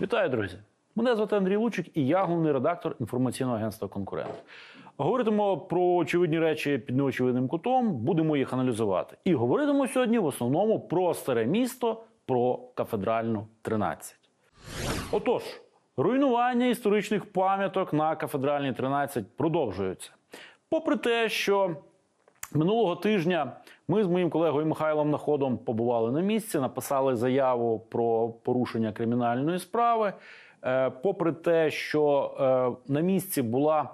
Вітаю, друзі! Мене звати Андрій Лучик, і я головний редактор інформаційного агентства Конкурент. Говоритимо про очевидні речі під неочевидним кутом, будемо їх аналізувати. І говоритимо сьогодні в основному про старе місто, про кафедральну 13. Отож, руйнування історичних пам'яток на кафедральній 13 продовжується. Попри те, що Минулого тижня ми з моїм колегою Михайлом Находом побували на місці, написали заяву про порушення кримінальної справи. Е, Попри те, що е, на місці була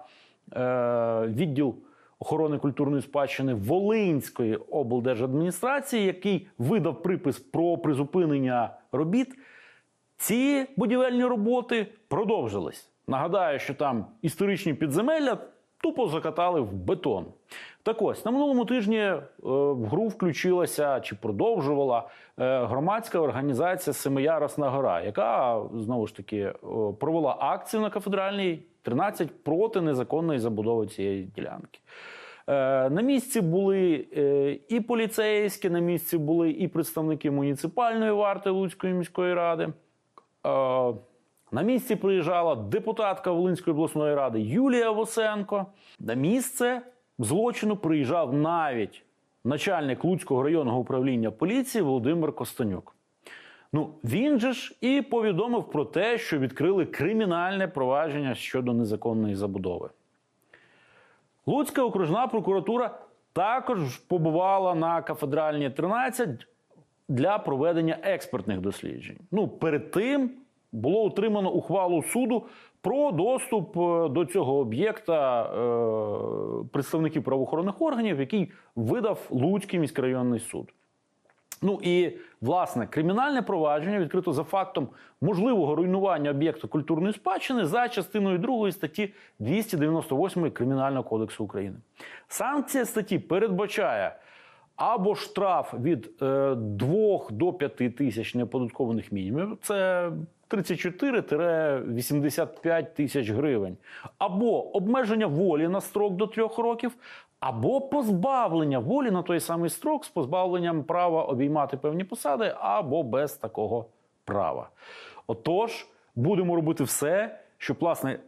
е, відділ охорони культурної спадщини Волинської облдержадміністрації, який видав припис про призупинення робіт, ці будівельні роботи продовжились. Нагадаю, що там історичні підземелля тупо закатали в бетон. Так ось на минулому тижні е, в гру включилася чи продовжувала е, громадська організація Семияросна гора, яка знову ж таки е, провела акцію на кафедральній 13 проти незаконної забудови цієї ділянки. На місці були і поліцейські, на місці були і представники муніципальної варти Луцької міської ради. На місці приїжджала депутатка Волинської обласної ради Юлія Восенко. На місце злочину приїжджав навіть начальник Луцького районного управління поліції Володимир Костанюк. Ну, він же ж і повідомив про те, що відкрили кримінальне провадження щодо незаконної забудови. Луцька окружна прокуратура також побувала на кафедральній 13 для проведення експертних досліджень. Ну, перед тим було отримано ухвалу суду про доступ е, до цього об'єкта е, представників правоохоронних органів, який видав Луцький міськрайонний суд. Ну і власне кримінальне провадження відкрито за фактом можливого руйнування об'єкту культурної спадщини за частиною 2 статті 298 Кримінального кодексу України. Санкція статті передбачає або штраф від е, 2 до 5 тисяч неоподаткованих мінімумів, це 34-85 тисяч гривень, або обмеження волі на строк до 3 років, або позбавлення волі на той самий строк з позбавленням права обіймати певні посади, або без такого права. Отож, будемо робити все, щоб власне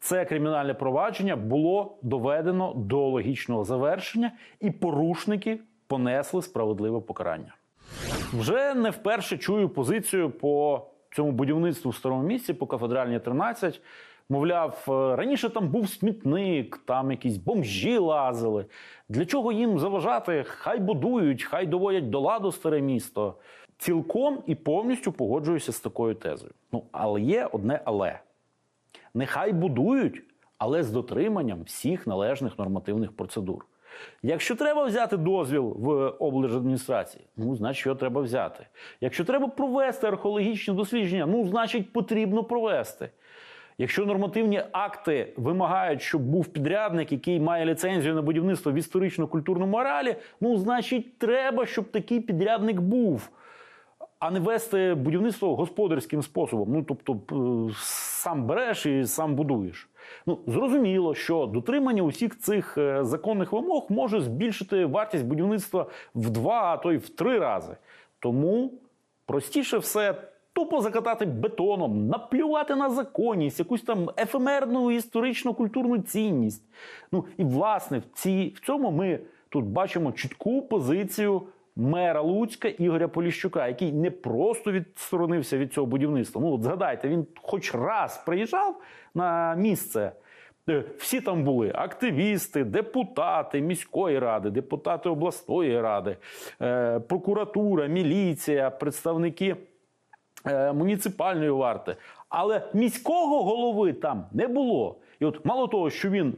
це кримінальне провадження було доведено до логічного завершення, і порушники понесли справедливе покарання. Вже не вперше чую позицію по цьому будівництву в старому місці, по кафедральній 13. Мовляв, е, раніше там був смітник, там якісь бомжі лазили. Для чого їм заважати? Хай будують, хай доводять до ладу старе місто. Цілком і повністю погоджуюся з такою тезою. Ну, але є одне але. Нехай будують, але з дотриманням всіх належних нормативних процедур. Якщо треба взяти дозвіл в облдержадміністрації, ну, значить, його треба взяти. Якщо треба провести археологічні дослідження, ну, значить, потрібно провести. Якщо нормативні акти вимагають, щоб був підрядник, який має ліцензію на будівництво в історично-культурному моралі, ну, значить, треба, щоб такий підрядник був а не вести будівництво господарським способом. Ну тобто, е, сам береш і сам будуєш. Ну зрозуміло, що дотримання усіх цих е, законних вимог може збільшити вартість будівництва в два, а то й в три рази. Тому простіше все. Тупо закатати бетоном, наплювати на законність, якусь там ефемерну історично-культурну цінність. Ну і власне в цій в цьому ми тут бачимо чітку позицію мера Луцька Ігоря Поліщука, який не просто відсторонився від цього будівництва. Ну от згадайте, він хоч раз приїжджав на місце. Е, Всі там були активісти, депутати міської ради, депутати обласної ради, е, прокуратура, міліція, представники е, муніципальної варти. Але міського голови там не було. І от мало того, що він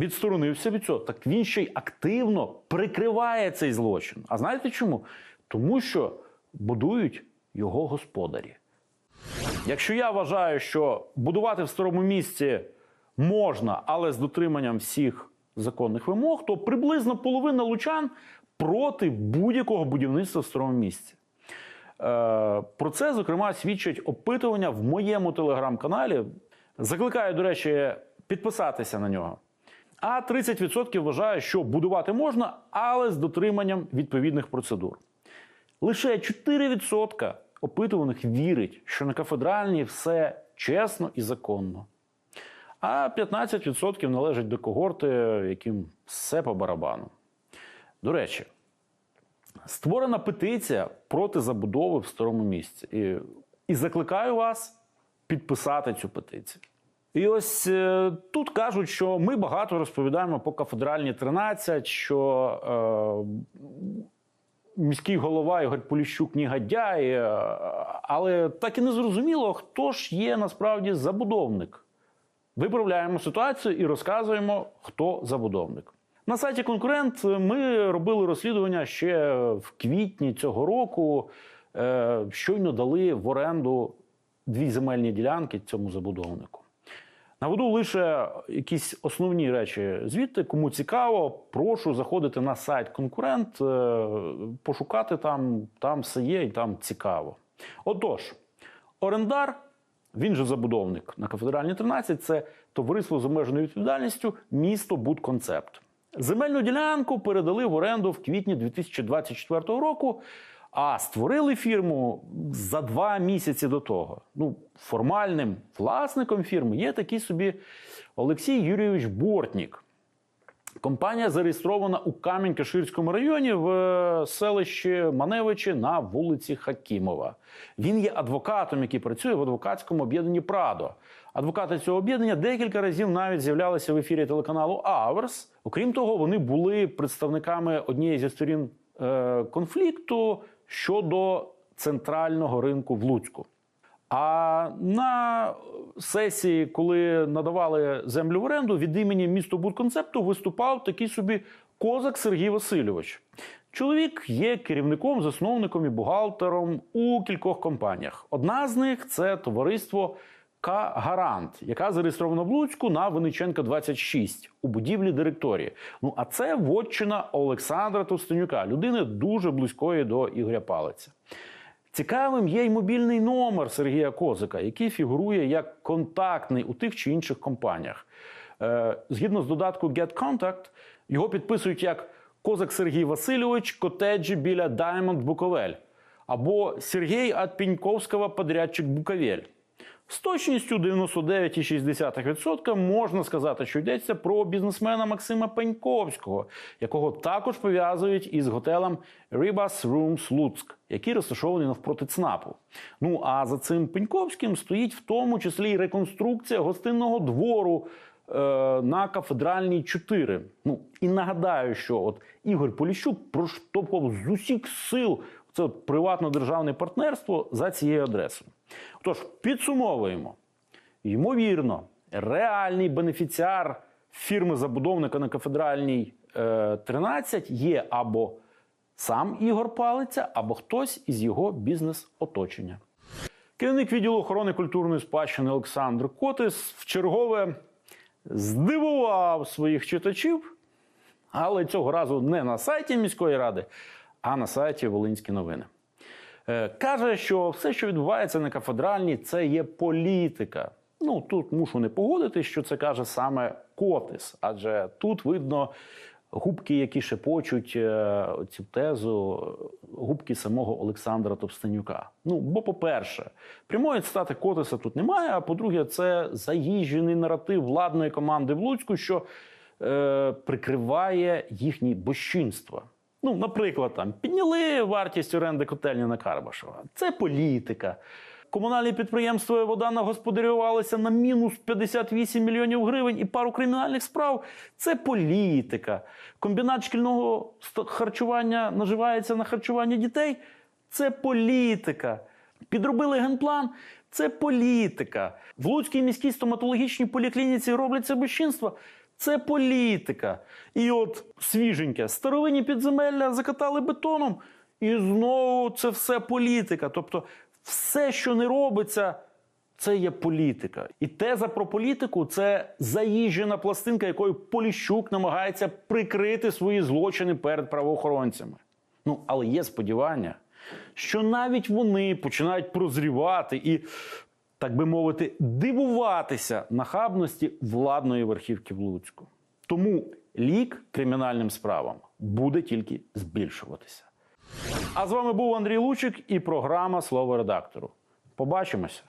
відсторонився від цього, так він ще й активно прикриває цей злочин. А знаєте чому? Тому що будують його господарі. Якщо я вважаю, що будувати в старому місці можна, але з дотриманням всіх законних вимог, то приблизно половина лучан проти будь-якого будівництва в старому місці. Е, Про це, зокрема, свідчать опитування в моєму телеграм-каналі. Закликаю, до речі, підписатися на нього. А 30% вважає, що будувати можна, але з дотриманням відповідних процедур. Лише 4% опитуваних вірить, що на кафедральній все чесно і законно. А 15% належать до когорти, яким все по барабану. До речі, створена петиція проти забудови в старому місці. І, і закликаю вас підписати цю петицію. І ось е, тут кажуть, що ми багато розповідаємо по кафедральній 13, що е, міський голова Ігор Поліщук негодяй, е, але так і не зрозуміло, хто ж є насправді забудовник. Виправляємо ситуацію і розказуємо, хто забудовник. На сайті Конкурент ми робили розслідування ще в квітні цього року. Е, Щойно дали в оренду дві земельні ділянки цьому забудовнику. Наведу лише якісь основні речі звідти. Кому цікаво, прошу заходити на сайт Конкурент, е, пошукати там, там все є і там цікаво. Отож, орендар, він же забудовник на кафедральній 13, це товариство з обмеженою відповідальністю місто Будконцепт. Земельну ділянку передали в оренду в квітні 2024 року. А створили фірму за два місяці до того. Ну, формальним власником фірми є такий собі Олексій Юрійович Бортнік. Компанія зареєстрована у Камінь-Каширському районі в е, селищі Маневичі на вулиці Хакімова. Він є адвокатом, який працює в адвокатському об'єднанні Прадо. Адвокати цього об'єднання декілька разів навіть з'являлися в ефірі телеканалу Аверс. Окрім того, вони були представниками однієї зі сторін е, конфлікту щодо центрального ринку в Луцьку. А на сесії, коли надавали землю в оренду, від імені місто Будконцепту виступав такий собі козак Сергій Васильович. Чоловік є керівником, засновником і бухгалтером у кількох компаніях. Одна з них це товариство К-Гарант, яка зареєстрована в Луцьку на Винниченка 26 у будівлі директорії. Ну а це вотчина Олександра Товстенюка, людини дуже близької до Ігоря Палиця. Цікавим є й мобільний номер Сергія Козика, який фігурує як контактний у тих чи інших компаніях. Е, згідно з додатку Get Contact, його підписують як Козак Сергій Васильович, котеджі біля Diamond Буковель або Сергій от подрядчик Буковель. З точністю 99,6% можна сказати, що йдеться про бізнесмена Максима Пеньковського, якого також пов'язують із готелем Ribas Rooms Луцьк, який розташований навпроти ЦНАПу. Ну а за цим Пеньковським стоїть в тому числі й реконструкція гостинного двору е, на кафедральній 4. Ну і нагадаю, що от Ігор Поліщук проштовхував з усіх сил це приватно-державне партнерство за цією адресою. Тож підсумовуємо. Ймовірно, реальний бенефіціар фірми-забудовника на кафедральній е, 13 є або сам Ігор Палиця, або хтось із його бізнес-оточення. Керівник відділу охорони культурної спадщини Олександр Котис вчергове здивував своїх читачів, але цього разу не на сайті міської ради, а на сайті Волинські новини. Е, Каже, що все, що відбувається на кафедральній, це є політика. Ну тут мушу не погодитись, що це каже саме Котис, адже тут видно губки, які шепочуть е, цю тезу, губки самого Олександра Товстенюка. Ну, бо, по-перше, прямої цитати Котиса тут немає. А по-друге, це заїжджений наратив владної команди в Луцьку, що е, прикриває їхні безчинства. Ну, наприклад, там підняли вартість оренди котельні на Карбашева. Це політика. Комунальні підприємства вода нагосподарювалися на мінус 58 мільйонів гривень і пару кримінальних справ. Це політика. Комбінат шкільного харчування наживається на харчуванні дітей. Це політика. Підробили генплан. Це політика. В Луцькій міській стоматологічній поліклініці робляться безчинства. Це політика. І от свіженьке, старовинні підземелля закатали бетоном, і знову це все політика. Тобто, все, що не робиться, це є політика. І теза про політику це заїжджена пластинка, якою Поліщук намагається прикрити свої злочини перед правоохоронцями. Ну, але є сподівання, що навіть вони починають прозрівати і, так би мовити, дивуватися нахабності владної верхівки в Луцьку. Тому лік кримінальним справам буде тільки збільшуватися. А з вами був Андрій Лучик і програма Слово редактору. Побачимося.